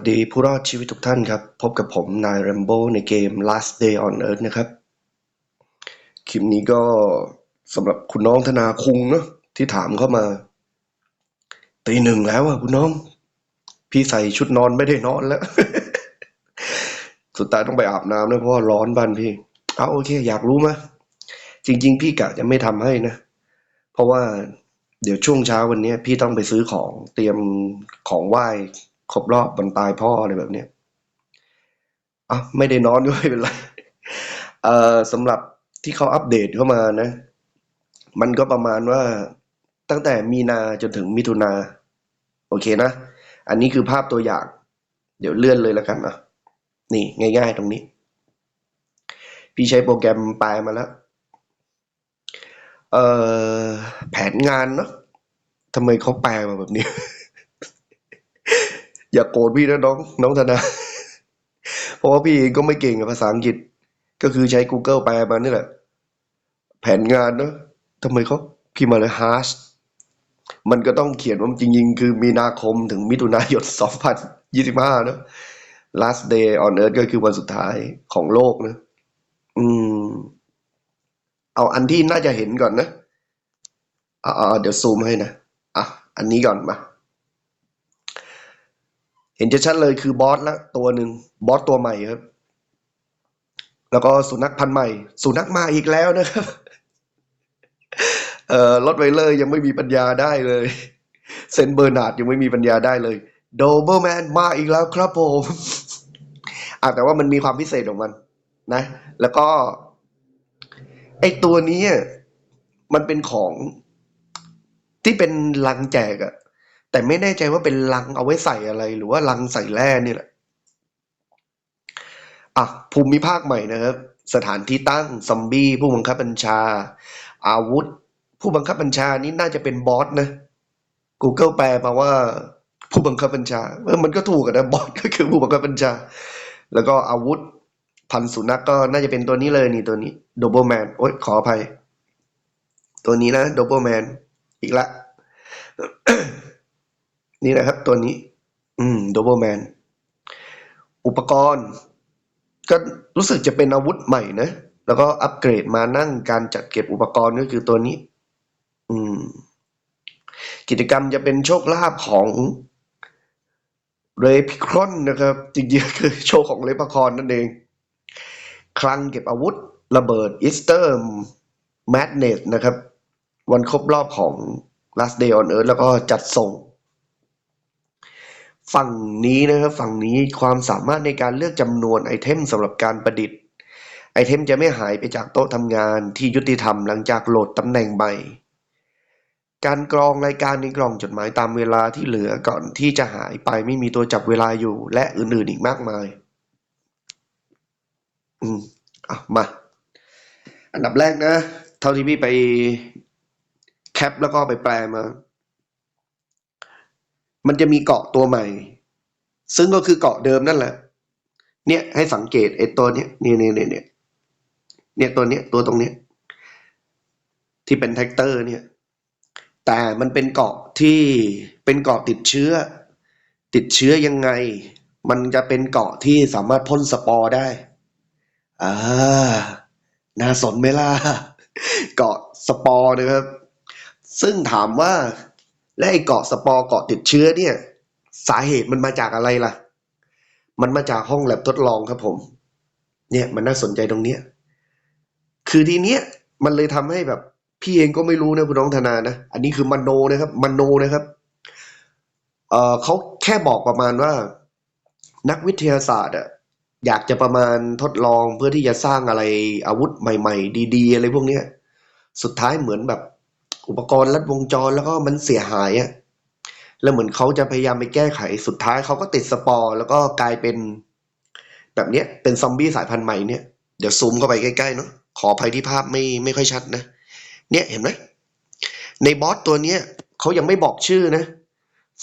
วัสดีผู้รอดชีวิตทุกท่านครับ พบกับผมนาย Rambo ในเกม Last Day on Earth นะครับ คลิปนี้ก็สำหรับคุณน้องธนาคุงเนอะที่ถามเข้ามาตีหนึ่งแล้วอะคุณน้อง พี่ใส่ชุดนอนไม่ได้นอนแล้ว สุดท้ายต้องไปอาบน้ำด้วยเพราะว่าร้อนบ้านพี่ เอาโอเค อยากรู้ไหมจริง ๆ พี่กะจะไม่ทำให้นะ เพราะว่าเดี๋ยวช่วงเช้าวันนี้พี่ต้องไปซื้อของเตรียมของไหว้ ครบรอบวันตายพ่ออะไรแบบเนี้ยอะไม่ได้นอนก็ไม่เป็นไรเอ่อสำหรับที่เขาอัปเดตเข้ามานะ มันก็ประมาณว่าตั้งแต่มีนาจนถึงมิถุนา โอเคนะ อันนี้คือภาพตัวอย่าง เดี๋ยวเลื่อนเลยแล้วกันนะนี่ง่ายๆตรงนี้ พี่ใช้โปรแกรมแปลมาแล้วเอ่อแผนงานเนาะทำไมเขาแปลมาแบบนี้ อย่าโกรธพี่นะน้องน้องธนา เพราะว่าพี่เองก็ไม่เก่งกับภาษาอังกฤษ ก็คือใช้ Google แปลมานี่แหละ แผนงานเนาะทำไมเขาพิมพ์มาเลย harsh มันก็ต้องเขียนว่าจริง ๆ คือมีนาคมถึงมิถุนายน 2025 เนอะ last day on earth ก็คือวันสุดท้ายของโลกนะอืม เอาอันที่น่าจะเห็นก่อนนะอ่าเดี๋ยวซูมให้นะ อะ อันนี้ก่อนมา เห็นชัดเลยคือบอสละตัวหนึ่งบอสตัวใหม่ครับ แล้วก็สุนัขพันธุ์ใหม่ สุนัขมาอีกแล้วนะครับเอ่อรถไวเลอร์ยังไม่มีปัญญาได้เลยเซนเบอร์นาร์ดยังไม่มีปัญญาได้เลยโดเบอร์แมนมาอีกแล้วครับผมอะแต่ว่ามันมีความพิเศษของมัน นะ แล้วก็ ไอตัวนี้มันเป็นของที่เป็นลังแจกอะ แต่ไม่แน่ใจว่าเป็นลังเอาไว้ใส่อะไร หรือว่าลังใส่แร่นี่แหละอะภูมิภาคใหม่นะครับ สถานที่ตั้งซอมบี้ผู้บังคับบัญชา อาวุธ ผู้บังคับบัญชานี่น่าจะเป็นบอสนะ Google แปลมาว่าผู้บังคับบัญชาเออมันก็ถูกนะบอสก็คือผู้บังคับบัญชา แล้วก็อาวุธพันสุนัขก็น่าจะเป็นตัวนี้เลยนี่ตัวนี้โดเบิลแมนโอ๊ยขออภัย ตัวนี้นะโดเบิลแมนอีกละ นี่นะครับตัวนี้ อืมโดเบิลแมน อุปกรณ์ ก็รู้สึกจะเป็นอาวุธใหม่นะ แล้วก็อัปเกรดมานั่งการจัดเก็บอุปกรณ์ก็คือตัวนี้ อืม กิจกรรมจะเป็นโชคลาภของเรพิครอนนะครับ จริงๆคือโชคของเลปคอนนั่นเอง คลังเก็บอาวุธ ระเบิดอิสเตอร์แมดเนสนะครับ วันครบรอบของ Last Day on Earth แล้วก็จัดส่ง ฝั่งนี้นะครับฝั่งนี้ความสามารถในการเลือกจำนวนไอเทมสำหรับการประดิษฐ์ ไอเทมจะไม่หายไปจากโต๊ะทำงานที่ยุติธรรมหลังจากโหลดตำแหน่งใหม่การกรองรายการในกล่องจดหมายตามเวลาที่เหลือก่อนที่จะหายไปไม่มีตัวจับเวลาอยู่ และอื่นๆอีกมากมาย อืมอะมา อันดับแรกนะ เท่าที่พี่ไปแคปแล้วก็ไปแปลมา มันจะมีเกาะตัวใหม่ ซึ่งก็คือเกาะเดิมนั่นแหละ เนี่ยให้สังเกตไอ้ตัวเนี้ยเนี่ยเนี่ยเนี่ยเนี่ยตัวเนี้ยตัวตรงเนี้ยที่เป็นแท็กเตอร์เนี่ย แต่มันเป็นเกาะที่เป็นเกาะติดเชื้อ ติดเชื้อยังไง มันจะเป็นเกาะที่สามารถพ่นสปอร์ได้อ่าน่าสนไหมล่ะ เกาะสปอร์นะครับ ซึ่งถามว่า และไอ้เกาะสปอร์เกาะติดเชื้อเนี่ย สาเหตุมันมาจากอะไรล่ะ มันมาจากห้องแลบทดลองครับผม เนี่ยมันน่าสนใจตรงเนี้ยคือทีเนี้ยมันเลยทำให้แบบ พี่เองก็ไม่รู้นะคุณน้องธนานะ อันนี้คือมโนนะครับมโนนะครับเอ่อเขาแค่บอกประมาณว่า นักวิทยาศาสตร์อะอยากจะประมาณทดลองเพื่อที่จะสร้างอะไรอาวุธใหม่ ๆ ดี ๆ อะไรพวกเนี้ย สุดท้ายเหมือนแบบ อุปกรณ์ลัดวงจรแล้วก็มันเสียหายอะแล้วเหมือนเขาจะพยายามไปแก้ไขสุดท้ายเขาก็ติดสปอร์ แล้วก็กลายเป็น แบบเนี้ยเป็นซอมบี้สายพันธุ์ใหม่เนี่ยเดี๋ยวซูมเข้าไปใกล้ๆเนาะขออภัยที่ภาพไม่ไม่ค่อยชัดนะ เนี่ยเห็นไหมในบอสตัวเนี้ยเขายังไม่บอกชื่อนะ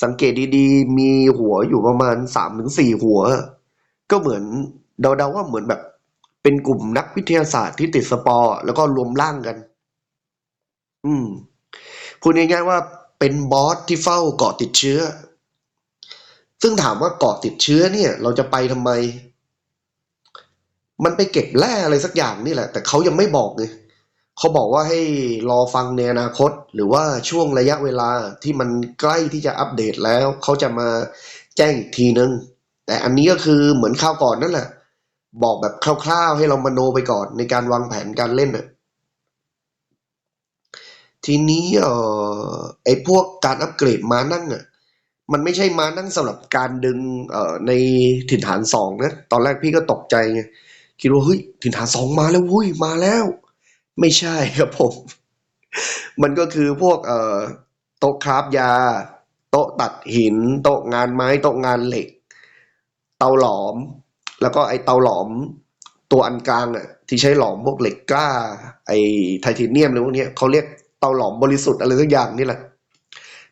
สังเกตดีๆ มีหัวอยู่ประมาณสามถึงสี่หัว ก็เหมือนเดาๆว่าเหมือนแบบ เป็นกลุ่มนักวิทยาศาสตร์ที่ติดสปอร์ แล้วก็รวมร่างกัน อืม พูดง่ายๆว่าเป็นบอสที่เฝ้าเกาะติดเชื้อ ซึ่งถามว่าเกาะติดเชื้อเนี่ย เราจะไปทำไม มันไปเก็บแร่อะไรสักอย่างนี่แหละ แต่เขายังไม่บอกไงเขาบอกว่าให้รอฟังในอนาคต หรือว่าช่วงระยะเวลาที่มันใกล้ที่จะอัปเดตแล้ว เขาจะมาแจ้งอีกทีนึง แต่อันนี้ก็คือเหมือนข้าวก่อนนั่นแหละ บอกแบบคร่าวๆให้เรามาโนไปก่อนในการวางแผนการเล่นน่ะ ทีนี้เอ่อไอ้พวกการอัปเกรดม้านั่งอะมันไม่ใช่ม้านั่งสำหรับการดึงเอ่อในถิ่นฐานสองนะตอนแรกพี่ก็ตกใจไงคิดว่าเฮ้ยถิ่นฐานสองมาแล้วเว้ยมาแล้ว ไม่ใช่ครับผม มันก็คือพวกเอ่อโต๊ะคราฟยา โต๊ะตัดหิน โต๊ะงานไม้ โต๊ะงานเหล็ก เตาหลอม แล้วก็ไอเตาหลอมตัวอันกลางอะที่ใช้หลอมพวกเหล็กกล้า ไอไทเทเนียมอะไรพวกเนี้ยเขาเรียก เตาหลอมบริสุทธิ์อะไรสักอย่างนี่แหละ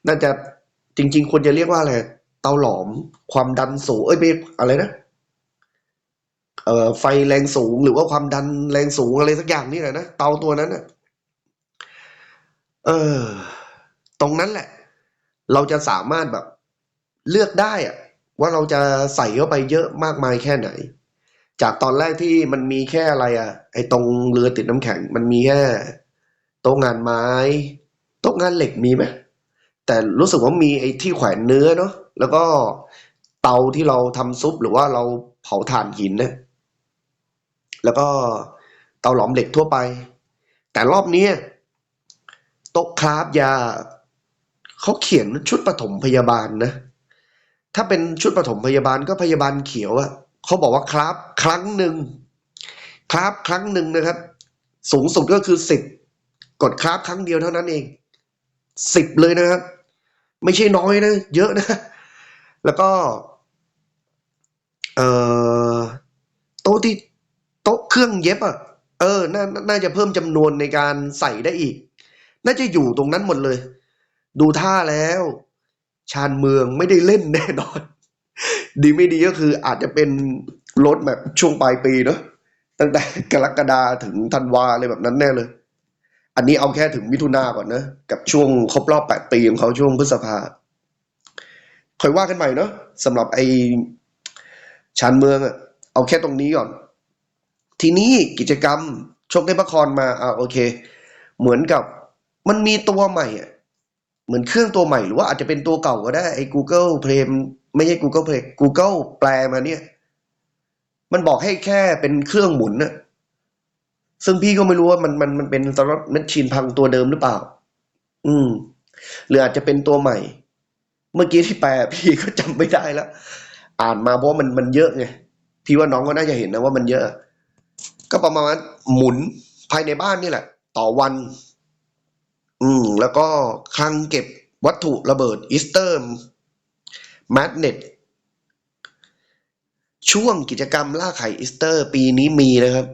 น่าจะจริง ๆควรจะเรียกว่าอะไร เตาหลอมความดันสูง เอ้ยไม่อะไรนะ เอ่อไฟแรงสูงหรือว่าความดันแรงสูงอะไรสักอย่างนี่แหละนะ เตาตัวนั้นนะเออ ตรงนั้นแหละ เราจะสามารถแบบเลือกได้อะว่าเราจะใส่เข้าไปเยอะมากมายแค่ไหน จากตอนแรกที่มันมีแค่อะไรอะไอ้ตรงเรือติดน้ำแข็งมันมีแค่ โต๊ะงานไม้ โต๊ะงานเหล็กมีไหมแต่รู้สึกว่ามีไอ้ที่แขวนเนื้อเนาะแล้วก็เตาที่เราทำซุปหรือว่าเราเผาถ่านหินเนี่ยแล้วก็เตาหลอมเหล็กทั่วไป แต่รอบนี้โต๊ะคราฟยาเขาเขียนชุดปฐมพยาบาลนะ ถ้าเป็นชุดปฐมพยาบาลก็พยาบาลเขียวอะเขาบอกว่าคราฟครั้งหนึ่งคราฟครั้งหนึ่งนะครับ สูงสุดก็คือสิบ กดคราฟครั้งเดียวเท่านั้นเองสิบเลยนะครับ ไม่ใช่น้อยนะ เยอะนะ แล้วก็เอ่อโต๊ะที่โต๊ะเครื่องเย็บอะเออน่าน่าจะเพิ่มจำนวนในการใส่ได้อีก น่าจะอยู่ตรงนั้นหมดเลย ดูท่าแล้ว ชานเมืองไม่ได้เล่นแน่นอน ดีไม่ดีก็คืออาจจะเป็นรถแบบช่วงปลายปีเนอะตั้งแต่กรกฎาถึงธันวาอะไรแบบนั้นแน่เลย อันนี้เอาแค่ถึงมิถุนาก่อนนะ กับช่วงครบรอบแปดปีของเขาช่วงพฤษภาค่อยว่ากันใหม่เนาะสำหรับไอชานเมืองอะเอาแค่ตรงนี้ก่อน ทีนี้กิจกรรมชกเทพครมาอ่าโอเค เหมือนกับมันมีตัวใหม่อะเหมือนเครื่องตัวใหม่หรือว่าอาจจะเป็นตัวเก่าก็ได้ไอ้ Google Play ไม่ใช่ Google Play Google แปลมาเนี่ย มันบอกให้แค่เป็นเครื่องหมุนน่ะ ซึ่งพี่ก็ไม่รู้ว่ามันมันมันเป็นสำหรับแมชชีนพังตัวเดิมหรือเปล่า อืม หรืออาจจะเป็นตัวใหม่ เมื่อกี้ที่แปลพี่ก็จำไม่ได้แล้ว อ่านมาเพราะว่ามันมันเยอะไง พี่ว่าน้องก็น่าจะเห็นนะว่ามันเยอะ ก็ประมาณหมุนภายในบ้านนี่แหละ ต่อวัน อืม แล้วก็คลังเก็บวัตถุระเบิดอีสเตอร์แมกเนตช่วงกิจกรรมล่าไข่อีสเตอร์ ปีนี้มีนะครับ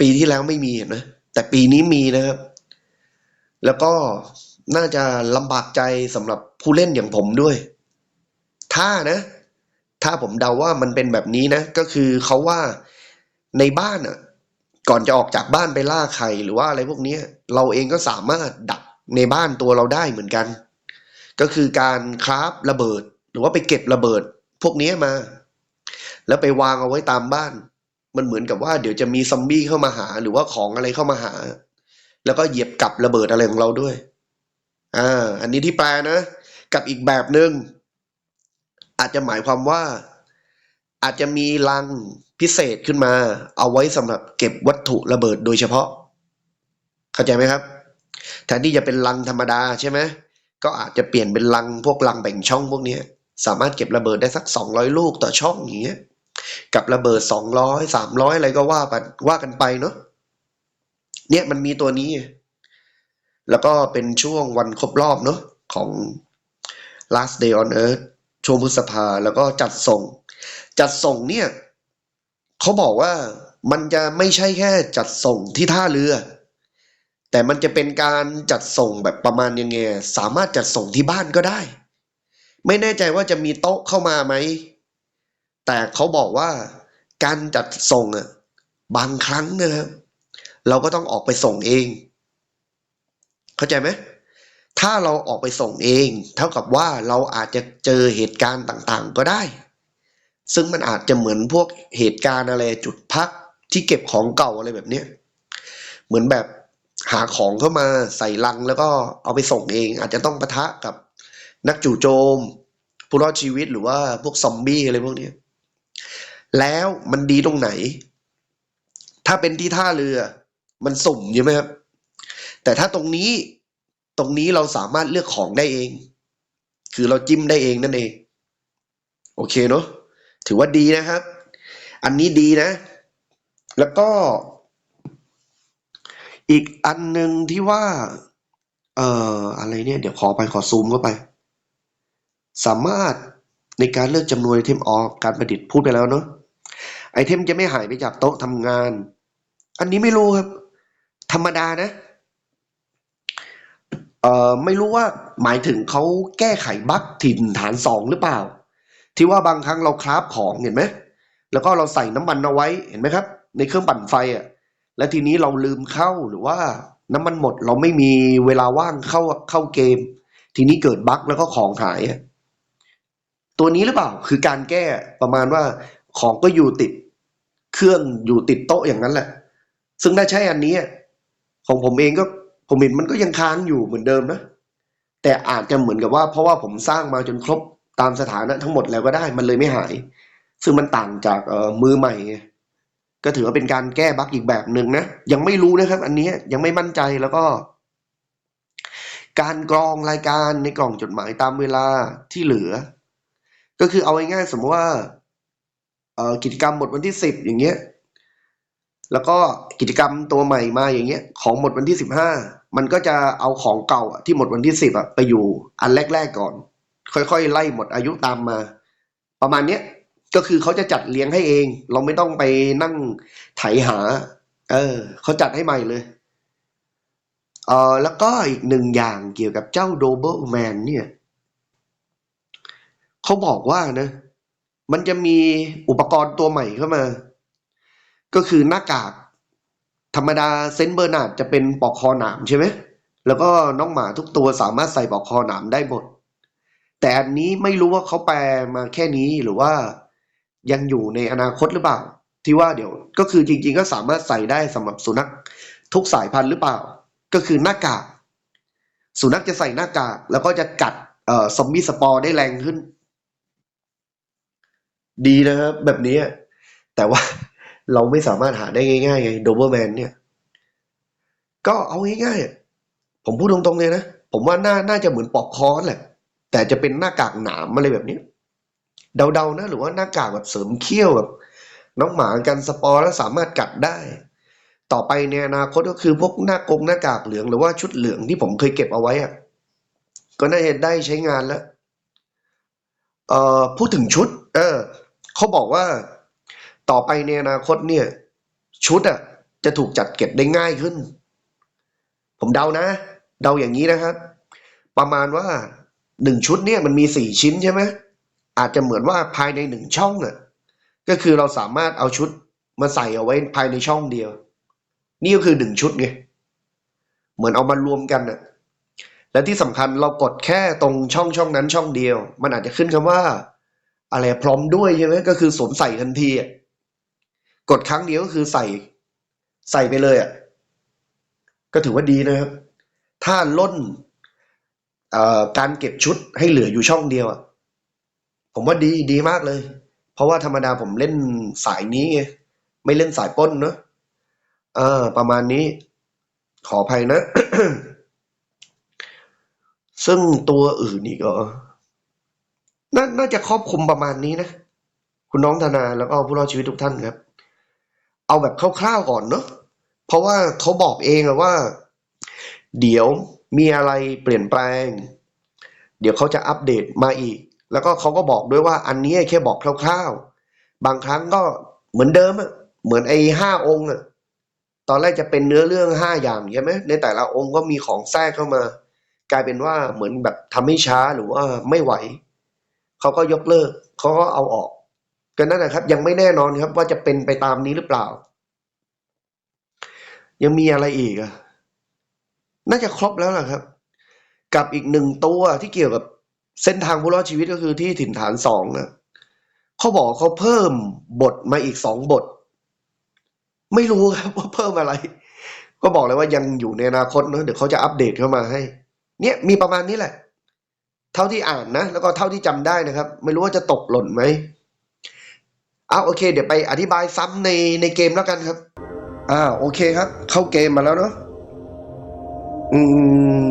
ปีที่แล้วไม่มีเห็นไหมแต่ปีนี้มีนะครับ แล้วก็น่าจะลำบากใจสำหรับผู้เล่นอย่างผมด้วย ถ้านะ ถ้าผมเดาว่ามันเป็นแบบนี้นะ ก็คือเขาว่าในบ้านอะ ก่อนจะออกจากบ้านไปล่าไข่หรือว่าอะไรพวกนี้เราเองก็สามารถดักในบ้านตัวเราได้เหมือนกัน ก็คือการคราฟระเบิด หรือว่าไปเก็บระเบิด พวกนี้มา แล้วไปวางเอาไว้ตามบ้าน มันเหมือนกับว่าเดี๋ยวจะมีซอมบี้เข้ามาหา หรือว่าของอะไรเข้ามาหา แล้วก็เหยียบกับระเบิดอะไรของเราด้วย อ่า อันนี้ที่แปลนะ กับอีกแบบหนึ่งอาจจะหมายความว่า อาจจะมีลังพิเศษขึ้นมา เอาไว้สำหรับเก็บวัตถุระเบิดโดยเฉพาะ เข้าใจไหมครับ แทนที่จะเป็นลังธรรมดาใช่ไหมก็อาจจะเปลี่ยนเป็นลังพวกลังแบ่งช่องพวกนี้สามารถเก็บระเบิดได้สักสองร้อยลูกต่อช่องอย่างเงี้ย กับระเบิดสองร้อยสามร้อยอะไรก็ว่าไปว่ากันไปเนาะเนี่ยมันมีตัวนี้ แล้วก็เป็นช่วงวันครบรอบเนาะของ last day on earth ช่วงพฤษภาแล้วก็จัดส่ง จัดส่งเนี่ยเขาบอกว่ามันจะไม่ใช่แค่จัดส่งที่ท่าเรือ แต่มันจะเป็นการจัดส่งแบบประมาณยังไง สามารถจัดส่งที่บ้านก็ได้ ไม่แน่ใจว่าจะมีโต๊ะเข้ามาไหม แต่เขาบอกว่าการจัดส่งอะบางครั้งนะครับ เราก็ต้องออกไปส่งเอง เข้าใจไหมถ้าเราออกไปส่งเอง เท่ากับว่าเราอาจจะเจอเหตุการณ์ต่างๆ ก็ได้ ซึ่งมันอาจจะเหมือนพวกเหตุการณ์อะไรจุดพักที่เก็บของเก่าอะไรแบบเนี้ยเหมือนแบบหาของเข้ามาใส่ลังแล้วก็เอาไปส่งเอง อาจจะต้องปะทะกับนักจู่โจม ผู้รอดชีวิตหรือว่าพวกซอมบี้อะไรพวกเนี้ย แล้วมันดีตรงไหน ถ้าเป็นที่ท่าเรือ มันสุ่มใช่ไหมครับ แต่ถ้าตรงนี้ตรงนี้เราสามารถเลือกของได้เอง คือเราจิ้มได้เองนั่นเอง โอเคเนอะถือว่าดีนะครับ อันนี้ดีนะ แล้วก็ อีกอันหนึ่งที่ว่า เอ่ออะไรเนี่ย เดี๋ยวขอไปขอซูมเข้าไป สามารถในการเลือกจำนวนไอเทมออกการประดิษฐ์พูดไปแล้วเนอะ ไอเทมจะไม่หายไปจากโต๊ะทำงาน อันนี้ไม่รู้ครับ ธรรมดานะเอ่อไม่รู้ว่าหมายถึงเขาแก้ไขบั๊กถิ่นฐานสองหรือเปล่า ที่ว่าบางครั้งเราคราฟของเห็นไหมแล้วก็เราใส่น้ำมันเอาไว้เห็นไหมครับ ในเครื่องปั่นไฟอะแล้วทีนี้เราลืมเข้าหรือว่าน้ำมันหมดเราไม่มีเวลาว่างเข้าเข้าเกม ทีนี้เกิดบั๊กแล้วก็ของหาย ตัวนี้หรือเปล่า คือการแก้ประมาณว่าของก็อยู่ติด เครื่องอยู่ติดโต๊ะอย่างนั้นแหละ ซึ่งถ้าใช้อันนี้ของผมเองก็ผมเห็นมันก็ยังค้างอยู่เหมือนเดิมนะ แต่อาจจะเหมือนกับว่า เพราะว่าผมสร้างมาจนครบตามสถานะทั้งหมดแล้วก็ได้ มันเลยไม่หาย ซึ่งมันต่างจากเอ่อมือใหม่ ก็ถือว่าเป็นการแก้บั๊กอีกแบบหนึ่งนะ ยังไม่รู้นะครับ อันนี้ยังไม่มั่นใจแล้วก็ การกรองรายการในกล่องจดหมายตามเวลาที่เหลือ ก็คือเอาง่ายๆสมมติว่า กิจกรรมหมดวันที่สิบอย่างเงี้ย แล้วก็กิจกรรมตัวใหม่มาอย่างเงี้ย ของหมดวันที่สิบห้ามันก็จะเอาของเก่าที่หมดวันที่สิบอะไปอยู่อันแรกๆก่อน ค่อยๆ ไล่หมดอายุตามมา ประมาณเนี้ยก็คือเขาจะจัดเลี้ยงให้เอง เราไม่ต้องไปนั่งไถหา เออเขาจัดให้ใหม่เลยเออแล้วก็อีกหนึ่งอย่างเกี่ยวกับเจ้าโดเบิลแมนเนี่ยเขาบอกว่านะ มันจะมีอุปกรณ์ตัวใหม่เข้ามา ก็คือหน้ากาก ธรรมดาเซนเบอร์นาร์ดจะเป็นปอกคอหนามใช่ไหมแล้วก็น้องหมาทุกตัวสามารถใส่ปอกคอหนามได้หมด แต่อันนี้ไม่รู้ว่าเขาแปลมาแค่นี้หรือว่ายังอยู่ในอนาคตหรือเปล่า ที่ว่าเดี๋ยวก็คือจริงๆ ก็สามารถใส่ได้สำหรับสุนัขทุกสายพันธุ์หรือเปล่า ก็คือหน้ากาก สุนัขจะใส่หน้ากาก แล้วก็จะกัดเอ่อซอมบี้สปอร์ได้แรงขึ้น ดีนะครับ แบบนี้อะแต่ว่าเราไม่สามารถหาได้ง่ายๆไงโดเบอร์แมนเนี่ย ก็เอาง่ายๆผมพูดตรงๆเลยนะ ผมว่าน่าน่าจะเหมือนปอกคอแหละ แต่จะเป็นหน้ากากหนามอะไรแบบนี้ เดาๆนะ หรือว่าหน้ากากแบบเสริมเขี้ยวแบบน้องหมากันสปอร์แล้วสามารถกัดได้ ต่อไปในอนาคตก็คือพวกหน้ากงหน้ากากเหลืองหรือว่าชุดเหลืองที่ผมเคยเก็บเอาไว้อะก็น่าจะได้ใช้งานแล้ว เอ่อพูดถึงชุด เออ เขาบอกว่าต่อไปในอนาคตเนี่ย ชุดอะ จะถูกจัดเก็บได้ง่ายขึ้น ผมเดานะ เดาอย่างนี้นะครับ ประมาณว่าหนึ่งชุดเนี่ยมันมีสี่ชิ้นใช่ไหมอาจจะเหมือนว่าภายในหนึ่งช่องอะ ก็คือเราสามารถเอาชุดมาใส่เอาไว้ภายในช่องเดียว นี่ก็คือหนึ่งชุดไงเหมือนเอามารวมกันน่ะ และที่สำคัญเรากดแค่ตรงช่องช่องนั้นช่องเดียว มันอาจจะขึ้นคำว่า อะไรพร้อมด้วยใช่ไหมก็คือสวมใส่ทันทีกดครั้งเดียวก็คือใส่ ใส่ไปเลยอะก็ถือว่าดีนะครับ ถ้าล้นการเก็บชุดให้เหลืออยู่ช่องเดียวอะผมว่าดีดีมากเลย เพราะว่าธรรมดาผมเล่นสายนี้ไงไม่เล่นสายป้นเนอะออประมาณนี้ ขออภัยนะ ซึ่งตัวอื่นนี่ก็ น่าจะครอบคลุมประมาณนี้นะ คุณน้องธนาแล้วก็ผู้รอดชีวิตทุกท่านครับ เอาแบบคร่าวๆก่อนเนอะเพราะว่าเขาบอกเองว่า เดี๋ยวมีอะไรเปลี่ยนแปลง เดี๋ยวเขาจะอัปเดตมาอีก แล้วก็เขาก็บอกด้วยว่าอันนี้แค่บอกคร่าวๆ บางครั้งก็เหมือนเดิมอะเหมือนไอ้ห้าองค์อะตอนแรกจะเป็นเนื้อเรื่องห้าอย่างใช่ไหมในแต่ละองค์ก็มีของแทรกเข้ามา กลายเป็นว่าเหมือนแบบทำให้ช้าหรือว่าไม่ไหว เขาก็ยกเลิกเขาก็เอาออกก็นั่นนะครับ ยังไม่แน่นอนครับ ว่าจะเป็นไปตามนี้หรือเปล่า ยังมีอะไรอีกอะน่าจะครบแล้วล่ะครับ กับอีกหนึ่งตัวที่เกี่ยวกับเส้นทางผู้รอดชีวิตก็คือที่ถิ่นฐานสองนะเขาบอกเขาเพิ่มบทมาอีกสองบท ไม่รู้ครับว่าเพิ่มอะไร ก็บอกเลยว่ายังอยู่ในอนาคตเนอะเดี๋ยวเขาจะอัปเดตเข้ามาให้ เนี่ยมีประมาณนี้แหละ เท่าที่อ่านนะ แล้วก็เท่าที่จำได้นะครับ ไม่รู้ว่าจะตกหล่นไหมอ้าวโอเค เดี๋ยวไปอธิบายซ้ำในในเกมแล้วกันครับ อ่าโอเคครับ เข้าเกมมาแล้วเนาะอืม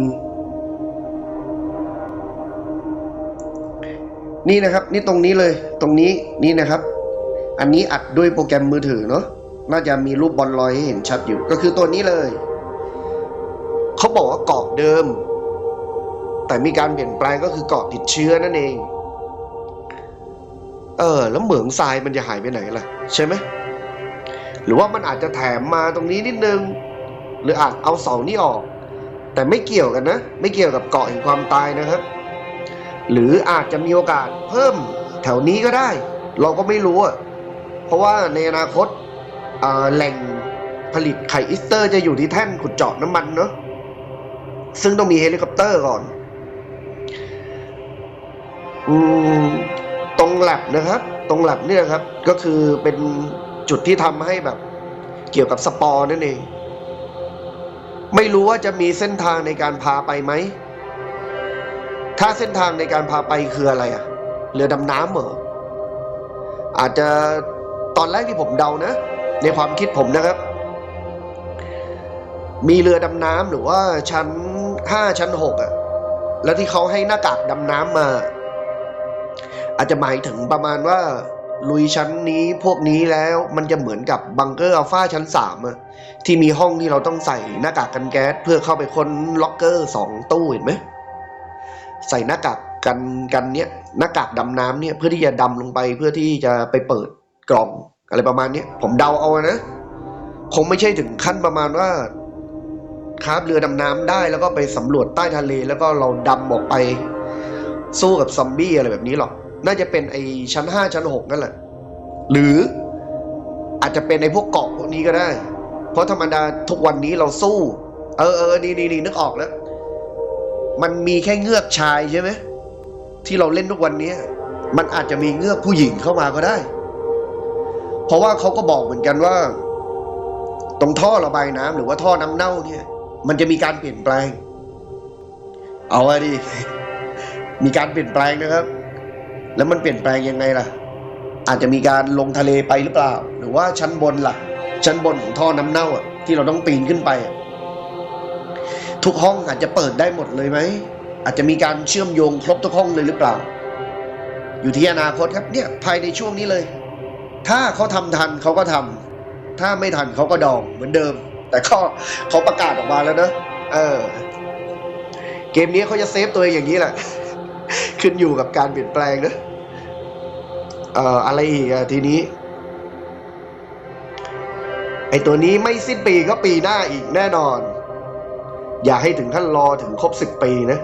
นี่นะครับ นี่ตรงนี้เลย ตรงนี้นี่นะครับ อันนี้อัดด้วยโปรแกรมมือถือเนาะน่าจะมีรูปบอลลอยให้เห็นชัดอยู่ ก็คือตัวนี้เลย เขาบอกว่าเกาะเดิม แต่มีการเปลี่ยนแปลงก็คือเกาะติดเชื้อนั่นเอง เออ แล้วเหมืองทรายมันจะหายไปไหนล่ะ ใช่ไหมหรือว่ามันอาจจะแถมมาตรงนี้นิดนึง หรืออาจเอาเสานี้ออก แต่ไม่เกี่ยวกันนะ ไม่เกี่ยวกับเกาะแห่งความตายนะครับ หรืออาจจะมีโอกาสเพิ่มแถวนี้ก็ได้ เราก็ไม่รู้อะเพราะว่าในอนาคตแหล่งผลิตไข่อิสเตอร์จะอยู่ที่แท่นขุดเจาะน้ำมันเนาะซึ่งต้องมีเฮลิคอปเตอร์ก่อน อืมตรงแลบนะครับ ตรงแลบเนี่ยครับ ก็คือเป็นจุดที่ทำให้แบบ เกี่ยวกับสปอร์นั่นเอง ไม่รู้ว่าจะมีเส้นทางในการพาไปไหม ถ้าเส้นทางในการพาไปคืออะไรอะเรือดำน้ำเหรออาจจะตอนแรกที่ผมเดานะ ในความคิดผมนะครับ มีเรือดำน้ำหรือว่าชั้นห้าชั้นหกอะแล้วที่เขาให้หน้ากากดำน้ำมา อาจจะหมายถึงประมาณว่าลุยชั้นนี้พวกนี้แล้วมันจะเหมือนกับบังเกอร์อัลฟาชั้นสามอะที่มีห้องที่เราต้องใส่หน้ากากกันแก๊ส เพื่อเข้าไปค้นล็อกเกอร์สองตู้เห็นไหมใส่หน้ากากกันกันเนี้ยหน้ากากดำน้ำเนี่ยเพื่อที่จะดำลงไปเพื่อที่จะไปเปิดกล่องอะไรประมาณนี้ผมเดาเอานะ คงไม่ใช่ถึงขั้นประมาณว่าคราบเรือดำน้ำได้แล้วก็ไปสำรวจใต้ทะเลแล้วก็เราดำออกไปสู้กับซอมบี้อะไรแบบนี้หรอก น่าจะเป็นไอชั้นห้าชั้นหกนั่นแหละ หรืออาจจะเป็นไอพวกเกาะพวกนี้ก็ได้ เพราะธรรมดาทุกวันนี้เราสู้ เออเออนี่นี่นี่นึกออกแล้ว มันมีแค่เงือกชายใช่ไหมที่เราเล่นทุกวันนี้มันอาจจะมีเงือกผู้หญิงเข้ามาก็ได้ เพราะว่าเขาก็บอกเหมือนกันว่า ตรงท่อระบายน้ำหรือว่าท่อน้ำเน่าเนี่ย มันจะมีการเปลี่ยนแปลง เอาอะดิมีการเปลี่ยนแปลงนะครับ แล้วมันเปลี่ยนแปลงยังไงล่ะ อาจจะมีการลงทะเลไปหรือเปล่า หรือว่าชั้นบนล่ะ ชั้นบนของท่อน้ำเน่าอะที่เราต้องปีนขึ้นไป ทุกห้องอาจจะเปิดได้หมดเลยไหม อาจจะมีการเชื่อมโยงครบทุกห้องเลยหรือเปล่า อยู่ที่อนาคตครับเนี่ยภายในช่วงนี้เลย ถ้าเขาทำทันเขาก็ทำถ้าไม่ทันเขาก็ดองเหมือนเดิม แต่ก็เขาประกาศออกมาแล้วนะเออเกมนี้เขาจะเซฟตัวเองอย่างนี้แหละ ขึ้นอยู่กับการเปลี่ยนแปลงนะเอ่ออะไรอีกอะทีนี้ ไอตัวนี้ไม่สิ้นปีก็ปีหน้าอีกแน่นอน อย่าให้ถึงขั้นรอถึงครบสิบปีนะ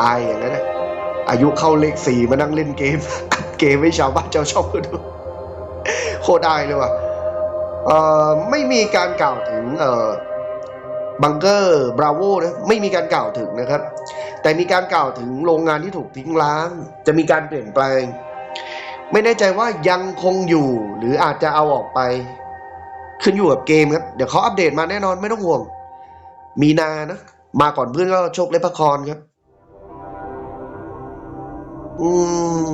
ตายอย่างนั้นนะอายุเข้าเลขสี่มานั่งเล่นเกม เกมให้ชาวบ้านชาวช่องดูโคตรได้เลยว่ะเอ่อไม่มีการกล่าวถึงเอ่อ บังเกอร์บราโวนะไม่มีการกล่าวถึงนะครับ แต่มีการกล่าวถึงโรงงานที่ถูกทิ้งร้าง จะมีการเปลี่ยนแปลง ไม่แน่ใจว่ายังคงอยู่หรืออาจจะเอาออกไป ขึ้นอยู่กับเกมครับ เดี๋ยวเขาอัปเดตมาแน่นอนไม่ต้องห่วง มีนานะ มาก่อนเพื่อนก็โชคเล็บพระครครับ อืม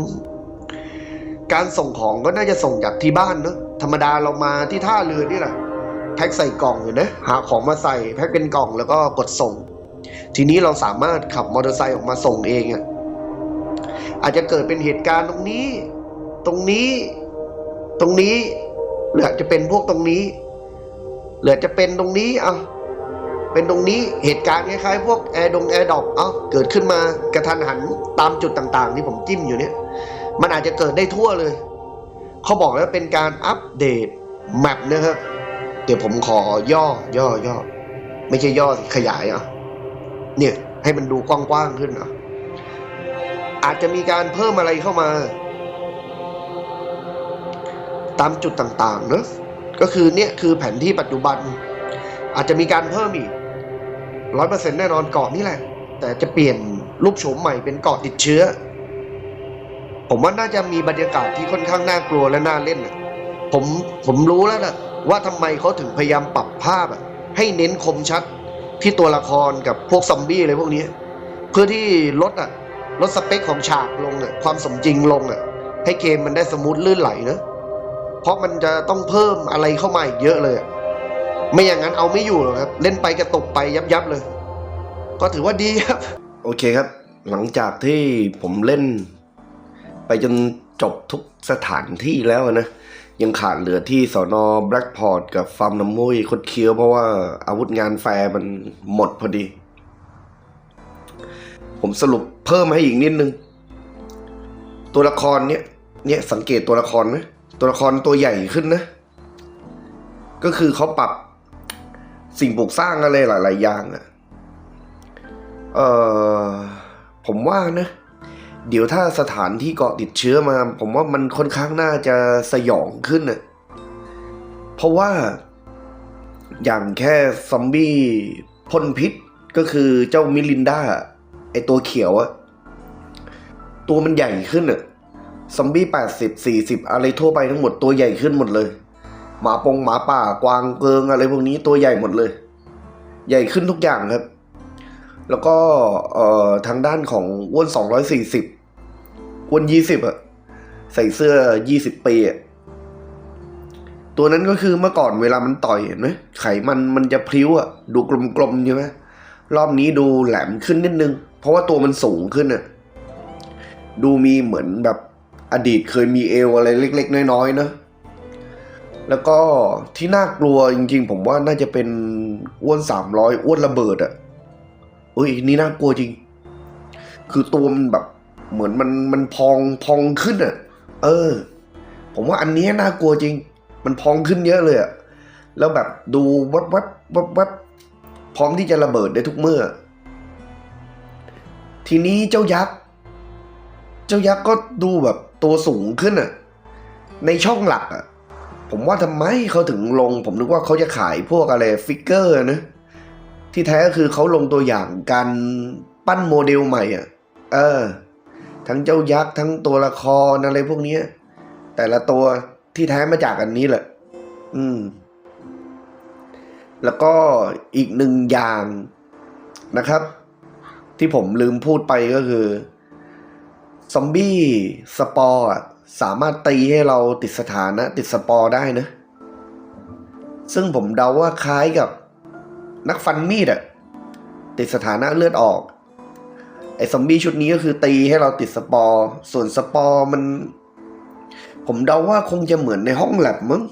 การส่งของก็น่าจะส่งจากที่บ้านเนอะธรรมดาเรามาที่ท่าเรือนี่แหละ แพ็คใส่กล่องอยู่นะหาของมาใส่แพ็คเป็นกล่องแล้วก็กดส่ง ทีนี้เราสามารถขับมอเตอร์ไซค์ออกมาส่งเองอะอาจจะเกิดเป็นเหตุการณ์ตรงนี้ ตรงนี้ ตรงนี้หรืออาจจะเป็นพวกตรงนี้หรืออาจจะเป็นตรงนี้อะเป็นตรงนี้เหตุการณ์คล้ายๆพวกแอร์ดงแอร์ดอกเอ้าเกิดขึ้นมากระทันหันตามจุดต่างๆ ที่ผมจิ้มอยู่เนี่ย มันอาจจะเกิดได้ทั่วเลย เขาบอกแล้วเป็นการอัปเดตแมปนะครับ เดี๋ยวผมขอย่อย่อย่อไม่ใช่ย่อขยายอะเนี่ย ให้มันดูกว้างๆขึ้นอะอาจจะมีการเพิ่มอะไรเข้ามา ตามจุดต่างๆเนอะก็คือเนี่ยคือแผนที่ปัจจุบัน อาจจะมีการเพิ่มอีกร้อยเปอร์เซ็นต์แน่นอนเกาะนี่แหละ แต่จะเปลี่ยนรูปโฉมใหม่เป็นเกาะติดเชื้อ ผมว่าน่าจะมีบรรยากาศที่ค่อนข้างน่ากลัวและน่าเล่นน่ะผมผมรู้แล้วนะ ว่าทำไมเขาถึงพยายามปรับภาพอะให้เน้นคมชัดที่ตัวละครกับพวกซอมบี้อะไรพวกนี้ เพื่อที่ลดอะลดสเปคของฉากลงอะความสมจริงลงอะให้เกมมันได้สมูทลื่นไหลนะเพราะมันจะต้องเพิ่มอะไรเข้ามาอีกเยอะเลยอะไม่อย่างนั้นเอาไม่อยู่หรอกครับ เล่นไปกระตกไปยับยับเลย ก็ถือว่าดีครับ โอเคครับ หลังจากที่ผมเล่น ไปจนจบทุกสถานที่แล้วนะ ยังขาดเหลือที่สอนอแบล็กพอร์ตกับฟาร์มน้ำมุยคดเคี้ยวเพราะว่าอาวุธงานแฟร์มันหมดพอดี ผมสรุปเพิ่มให้อีกนิดนึง ตัวละครเนี่ยเนี่ยสังเกตตัวละครไหมตัวละครตัวใหญ่ขึ้นนะ ก็คือเขาปรับสิ่งปลูกสร้างอะไรหลาย ๆ อย่างอะเออผมว่านะ เดี๋ยวถ้าสถานที่เกาะติดเชื้อมา ผมว่ามันค่อนข้างน่าจะสยองขึ้นน่ะเพราะว่า อย่างแค่ซอมบี้พ่นพิษก็คือเจ้ามิลินดาไอตัวเขียวอะตัวมันใหญ่ขึ้นอะซอมบี้แปดสิบสี่สิบอะไรทั่วไปทั้งหมดตัวใหญ่ขึ้นหมดเลย หมาปงหมาป่ากวางเกิงอะไรพวกนี้ตัวใหญ่หมดเลย ใหญ่ขึ้นทุกอย่างครับ แล้วก็เอ่อทางด้านของอ้วนสองร้อยสี่สิบ อ้วนยี่สิบอะใส่เสื้อยี่สิบปีอะตัวนั้นก็คือเมื่อก่อนเวลามันต่อยเห็นไหมไขมันมันจะพริ้วอะดูกลมๆใช่ไหมรอบนี้ดูแหลมขึ้นนิดนึง เพราะว่าตัวมันสูงขึ้นอะดูมีเหมือนแบบอดีตเคยมีเอวอะไรเล็ก ๆ น้อยๆเนะแล้วก็ที่น่ากลัวจริง ๆ ผมว่าน่าจะเป็นอ้วนสามร้อยอ้วนระเบิดอะเอ้ยนี่น่ากลัวจริง คือตัวมันแบบ เหมือนมันมันพองพองขึ้นอะ เออ ผมว่าอันนี้น่ากลัวจริง มันพองขึ้นเยอะเลยอะแล้วแบบดูวับวับวับวับพร้อมที่จะระเบิดได้ทุกเมื่อ ทีนี้เจ้ายักษ์ เจ้ายักษ์ก็ดูแบบตัวสูงขึ้นอะ ในช่องหลักอะ ผมว่าทำไมเขาถึงลง ผมนึกว่าเขาจะขายพวกอะไรฟิกเกอร์นะ ที่แท้ก็คือเขาลงตัวอย่างการปั้นโมเดลใหม่อะ เออ ทั้งเจ้ายักษ์ทั้งตัวละครอะไรพวกนี้แต่ละตัวที่แท้มาจากอันนี้แหละ อืม แล้วก็อีกหนึ่งอย่างนะครับ ที่ผมลืมพูดไปก็คือซอมบี้สปอร์สามารถตีให้เราติดสถานะ ติดสปอร์ได้นะ ซึ่งผมเดาว่าคล้ายกับนักฟันมีดอะติดสถานะเลือดออก ไอ้ซอมบี้ชุดนี้ก็คือตีให้เราติดสปอร์ ส่วนสปอร์มัน ผมเดาว่าคงจะเหมือนในห้องแลบมั้ง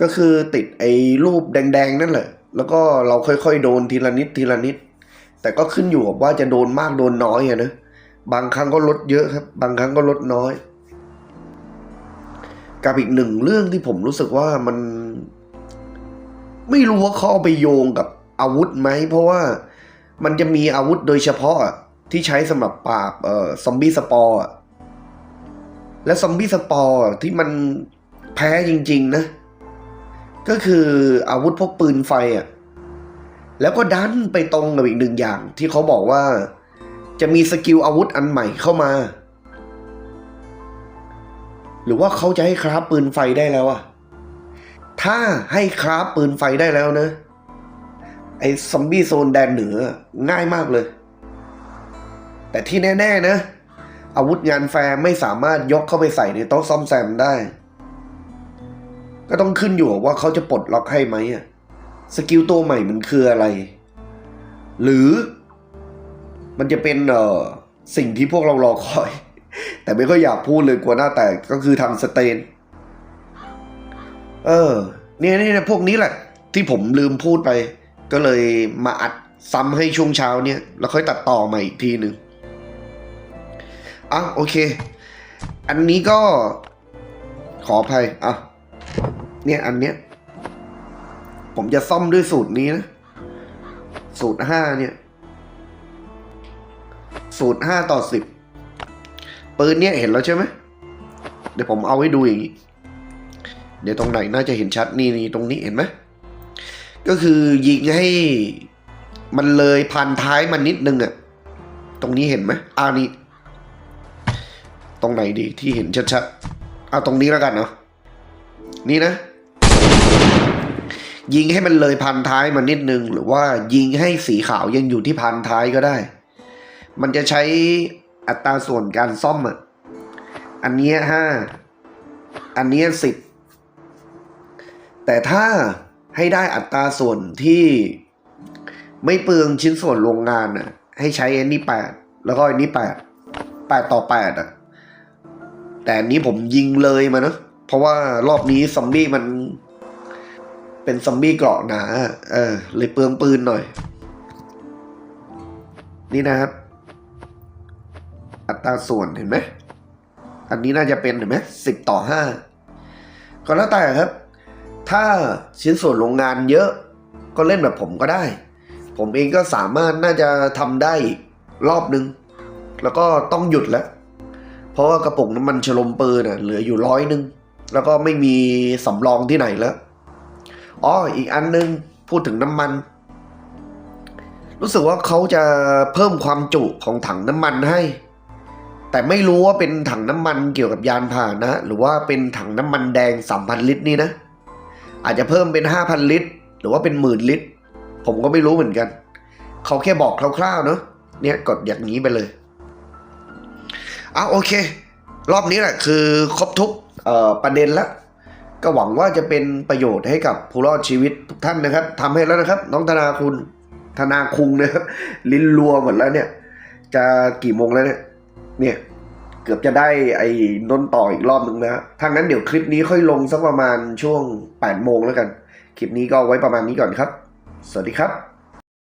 ก็คือติดไอ้รูปแดง ๆ นั่นแหละ แล้วก็เราค่อยๆ โดนทีละนิดทีละนิด แต่ก็ขึ้นอยู่กับว่าจะโดนมากโดนน้อยอะนะ บางครั้งก็ลดเยอะครับ บางครั้งก็ลดน้อย กับอีกหนึ่งเรื่องที่ผมรู้สึกว่ามัน ไม่รู้ว่าเขาเอาไปโยงกับอาวุธไหม เพราะว่า มันจะมีอาวุธโดยเฉพาะที่ใช้สำหรับปราบเอ่อซอมบี้สปอร์และซอมบี้สปอร์ที่มันแพ้จริง ๆ นะ ก็คืออาวุธพวกปืนไฟอะแล้วก็ดันไปตรงกับอีกหนึ่งอย่าง ที่เขาบอกว่าจะมีสกิลอาวุธอันใหม่เข้ามา หรือว่าเขาจะให้คราฟปืนไฟได้แล้วอะถ้าให้คราฟปืนไฟได้แล้วนะ ไอ้ซอมบี้โซนแดนเหนือง่ายมากเลย แต่ที่แน่ ๆ นะ อาวุธงานแฟร์ไม่สามารถยกเข้าไปใส่ในโต๊ะซ่อมแซมได้ ก็ต้องขึ้นอยู่ว่าเขาจะปลดล็อกให้ไหมอะสกิลตัวใหม่มันคืออะไร หรือมันจะเป็นเอ่อสิ่งที่พวกเรารอคอย แต่ไม่ค่อยอยากพูดเลยกลัวหน้าแตกก็คือทำสเตน เออ เนี่ยเนี่ยพวกนี้แหละ ที่ผมลืมพูดไป ก็เลยมาอัดซ้ำให้ช่วงเช้าเนี่ย แล้วค่อยตัดต่อใหม่อีกทีหนึ่งอะโอเค อันนี้ก็ขออภัยอะเนี่ยอันเนี้ย ผมจะซ่อมด้วยสูตรนี้นะ สูตรห้าเนี่ย สูตรห้าต่อสิบปืนเนี่ยเห็นแล้วใช่ไหมเดี๋ยวผมเอาให้ดูอย่างนี้ เดี๋ยวตรงไหนน่าจะเห็นชัดนี่นี่ตรงนี้เห็นไหม ก็คือยิงให้มันเลยพันท้ายมันนิดนึงอะตรงนี้เห็นไหมอ่านี่ตรงไหนดีที่เห็นชัดๆเอาตรงนี้แล้วกันเนาะนี่นะ ยิงให้มันเลยพันท้ายมันนิดนึง หรือว่ายิงให้สีขาวยังอยู่ที่พันท้ายก็ได้ มันจะใช้อัตราส่วนการซ่อมอะอันนี้ห้าอันนี้สิบแต่ถ้า ให้ได้อัตราส่วนที่ไม่เปลืองชิ้นส่วนโรงงานอะ ให้ใช้อันนี้แปดแล้วก็อันนี้แปดแปดต่อแปดอะ แต่อันนี้ผมยิงเลยมาเนะเพราะว่ารอบนี้ซอมบี้มัน เป็นซอมบี้เกราะหนาเออ เลยเปลืองปืนหน่อย นี่นะครับ อัตราส่วนเห็นไหมอันนี้น่าจะเป็นเห็นไหมสิบต่อห้าก็แล้วแต่ครับ ถ้าชิ้นส่วนโรงงานเยอะก็เล่นแบบผมก็ได้ ผมเองก็สามารถน่าจะทำได้รอบนึง แล้วก็ต้องหยุดแล้ว เพราะว่ากระปุกน้ำมันฉลมปืนอะเหลืออยู่ร้อยนึง แล้วก็ไม่มีสำรองที่ไหนแล้วอ๋ออีกอันนึงพูดถึงน้ำมัน รู้สึกว่าเขาจะเพิ่มความจุของถังน้ำมันให้ แต่ไม่รู้ว่าเป็นถังน้ำมันเกี่ยวกับยานพาหนะ หรือว่าเป็นถังน้ำมันแดงสามพันลิตรนี่นะ อาจจะเพิ่มเป็นห้าพันลิตร หรือว่าเป็นหมื่นลิตร ผมก็ไม่รู้เหมือนกัน เขาแค่บอกคร่าวๆเนาะเนี่ยกดอย่างนี้ไปเลยอะโอเค รอบนี้แหละคือครบทุกประเด็นแล้วก็หวังว่าจะเป็นประโยชน์ให้กับผู้รอดชีวิตทุกท่านนะครับทำให้แล้วนะครับ น้องธนาคุณธนาคุงนะครับลิ้นรัวหมดแล้วเนี่ย จะกี่โมงแล้วเนี่ยเนี่ย เกือบจะได้ไอ้นนต่ออีกรอบหนึ่งนะถ้างั้นเดี๋ยวคลิปนี้ค่อยลงสักประมาณช่วง8โมงแล้วกัน คลิปนี้ก็ไว้ประมาณนี้ก่อนครับ สวัสดีครับ